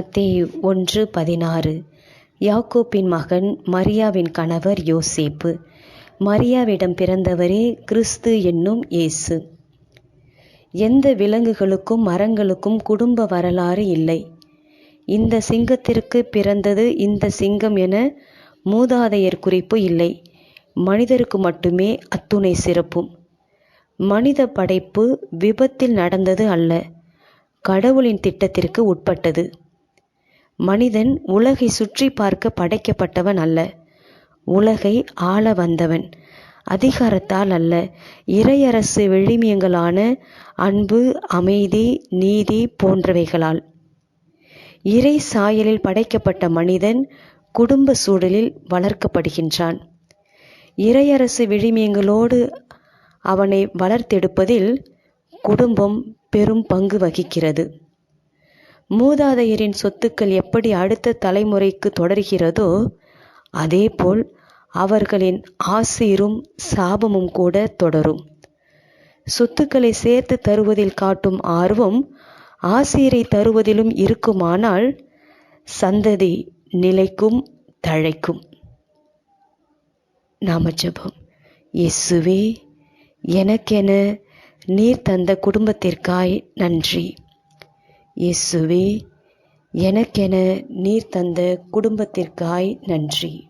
மத்தேயு ஒன்று பதினாறு. யாக்கோப்பின் மகன் மரியாவின் கணவர் யோசேப்பு. மரியாவிடம் பிறந்தவரே கிறிஸ்து என்னும் இயேசு. எந்த விலங்குகளுக்கும் மரங்களுக்கும் குடும்ப வரலாறு இல்லை. இந்த சிங்கத்திற்கு பிறந்தது இந்த சிங்கம் என மூதாதையர் குறிப்பு இல்லை. மனிதருக்கு மட்டுமே அத்துணை சிறப்பும். மனித படைப்பு விபத்தில் நடந்தது அல்ல. கடவுளின் திட்டத்திற்கு உட்பட்டது. மனிதன் உலகை சுற்றி பார்க்க படைக்கப்பட்டவன் அல்ல. உலகை ஆள வந்தவன். அதிகாரத்தால் அல்ல. இறையரசு விழுமியங்களான அன்பு அமைதி நீதி போன்றவைகளால். இறை சாயலில் படைக்கப்பட்ட மனிதன் குடும்ப சூழலில் வளர்க்கப்படுகின்றான். இறையரசு விழுமியங்களோடு அவனை வளர்த்தெடுப்பதில் குடும்பம் பெரும் பங்கு வகிக்கிறது. மூதாதையரின் சொத்துக்கள் எப்படி அடுத்த தலைமுறைக்கு தொடர்கிறதோ அதேபோல் அவர்களின் ஆசீரும் சாபமும் கூட தொடரும். சொத்துக்களை சேர்த்து தருவதில் காட்டும் ஆர்வம் ஆசீரை தருவதிலும் இருக்குமானால் சந்ததி நிலைக்கும் தழைக்கும். நாம ஜெபம் இயேசுவே எனக்கென நீர் தந்த குடும்பத்திற்காய் நன்றி. இயேசுவே எனக்கென நீர் தந்த குடும்பத்திற்காய் நன்றி.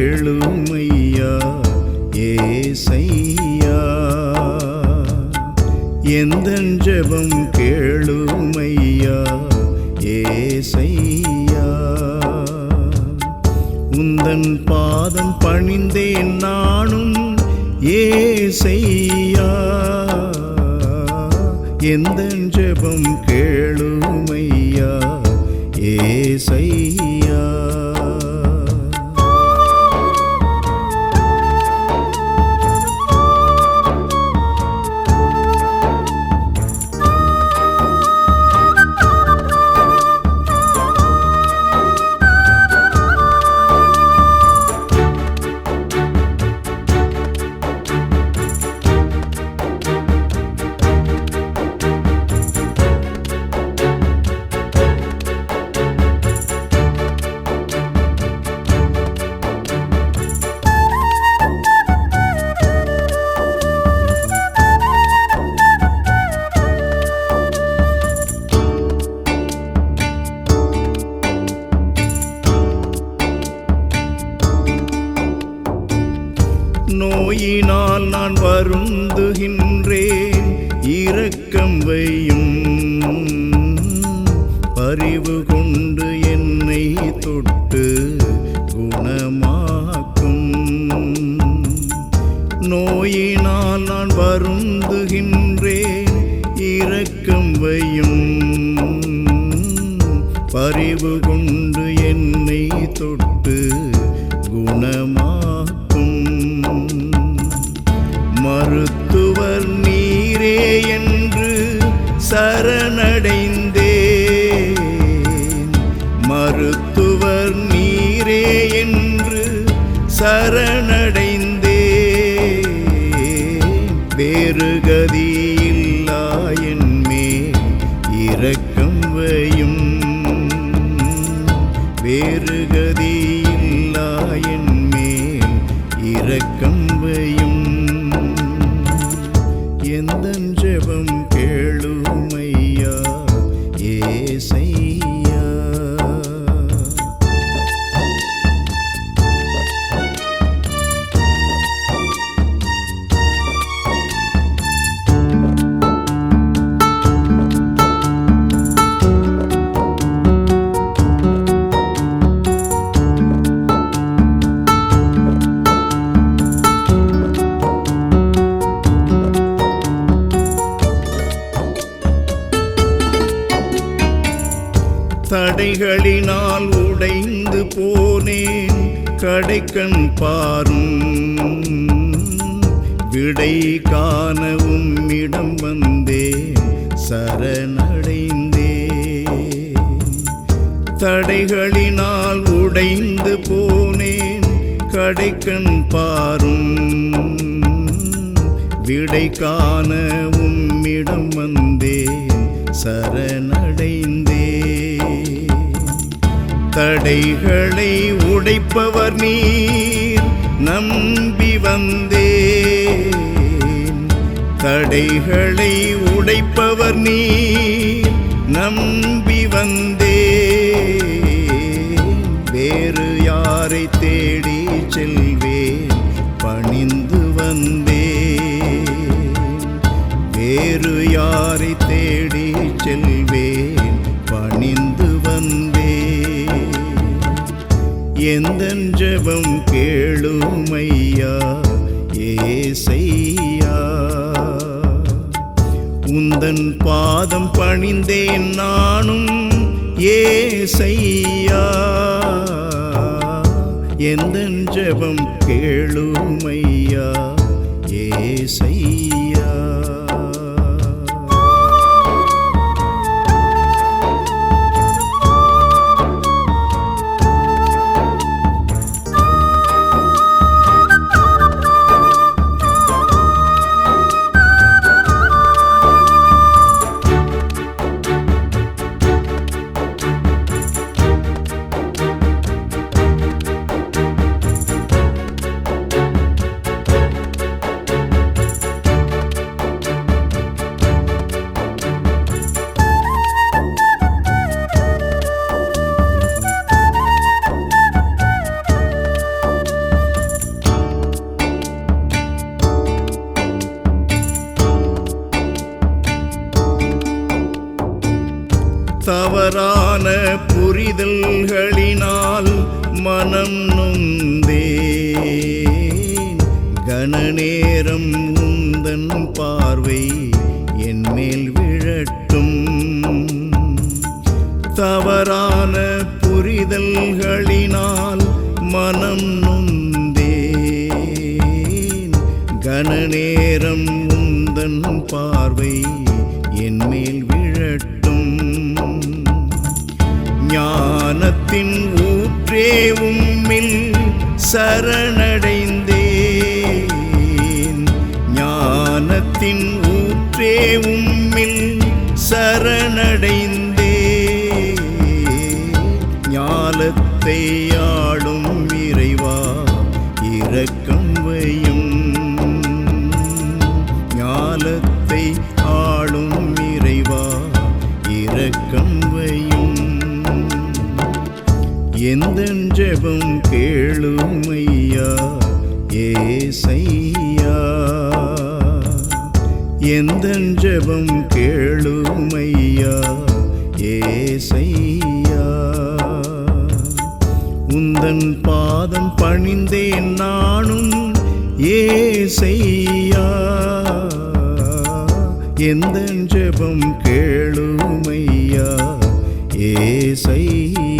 கேளுமையா ஏசையா எந்த ஜபம் கேளுமையா? ஏசையா உந்தன் பாதம் பணிந்தேன் நானும் ஏசையா எந்த ஜபம் கேளுமையா? ஏசையா வருந்துகின்றேன் இரக்கம் வையும் பறிவு கொண்டு என்னை தொட்டு குணமாக்கும். நோயினால் நான் வருந்துகின்றேன். இரக்கம் வையும் பறிவு கொண்டு என்னை தொட்டு குணமா சரணடைந்தேன். மருத்துவர் நீரே என்று சரணடைந்தேன். வேறு கதியில்லா என் இரக்கம் வையும். வேறு கதியில்லா என் இரக்கம் வையும். தடைகளினால் உடைந்து போனேன் கடைக்கண் பாரும். விடை காணவும் இடம் வந்தேன் சரணடைந்தே. தடைகளினால் உடைந்து போனேன் கடைக்கண் பாரும். விடை காணவும் இடம் வந்தேன் சரணடைந்தேன் தடைகளை உடைப்பவர் நீர். நம்பி வந்தேன். தடைகளை உடைப்பவர் நீர். நம்பி வந்தேன். வேறு யாரை தேடி செல்வேன்? பணிந்து வந்தேன். வேறு யார் ஜெபம் கேளுமையா? ஏசையா. உந்தன் பாதம் பணிந்தேன் நானும் ஏசையா. எந்த ஜெபம் கேளுமையா? ஏசையா. கணநேரம் உந்தன் பார்வை என் மேல் விழட்டும். ஞானத்தின் ஊற்றே உம்மில் சரணடைந்தேன். ஞானத்தின் ஊற்றே உம்மில் சரணடைந்தே ஞாலத்தை செய்யா? எந்த ஜபம் கேளுமையா? ஏசையா